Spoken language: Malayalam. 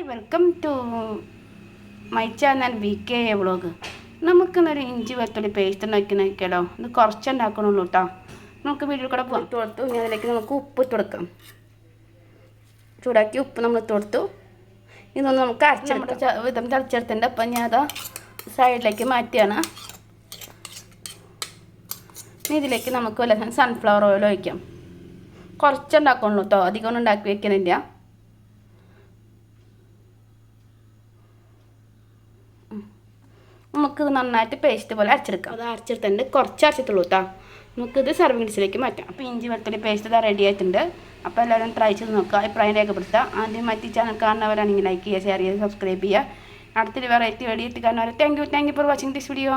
Hi welcome to my channel V K A vlog നമുക്കിന്നൊരു ഇഞ്ചി വെളുത്തുള്ളി പേസ്റ്റ് ഉണ്ടാക്കി നോക്കിയാലോ? ഇത് കുറച്ച് ഉണ്ടാക്കണുള്ളൂ കേട്ടോ നമുക്ക് വീട്ടിൽ കൂടെ പോകാം തൊടുത്തു ഇനി അതിലേക്ക് നമുക്ക് ഉപ്പ് തുടക്കാം ചൂടാക്കി ഉപ്പ് നമ്മൾ കൊടുത്തു. ഇതൊന്ന് നമുക്ക് അരച്ചെടുക്കാം. വിധം തിളച്ചെടുത്തിട്ടുണ്ട് അപ്പം ഞാൻ അത് സൈഡിലേക്ക് മാറ്റിയാണ്. ഇനി ഇതിലേക്ക് നമുക്ക് വല്ല സൺഫ്ലവർ ഓയിൽ ഒഴിക്കാം. കുറച്ച് ഉണ്ടാക്കുള്ളൂ കേട്ടോ അധികം ഒന്നും ഉണ്ടാക്കി വെക്കണില്ല. നമുക്കിത് നന്നായിട്ട് പേസ്റ്റ് പോലെ അരച്ചെടുക്കാം. അത് അരച്ചെടുത്തിട്ടുണ്ട്. കുറച്ച് അരച്ചിട്ടുള്ളൂ കേട്ടോ നമുക്കിത് സർവിങ് ഡിഷിലേക്ക് മാറ്റാം. അപ്പോൾ ഇഞ്ചി വെളുത്തുള്ളി പേസ്റ്റ് ഇതാ റെഡി ആയിട്ടുണ്ട്. അപ്പോൾ എല്ലാവരും ട്രൈ ചെയ്ത് നോക്കുക അഭിപ്രായം രേഖപ്പെടുത്തുക. ആദ്യം മറ്റു ചാനൽ കാണുന്നവരാണെങ്കിൽ ലൈക്ക് ചെയ്യുക ഷെയർ ചെയ്യുക സബ്സ്ക്രൈബ് ചെയ്യുക. അടുത്തൊരു വെറൈറ്റി വെടിയിട്ട് എത്തി കാണുന്നവരെ thank you thank you for watching this video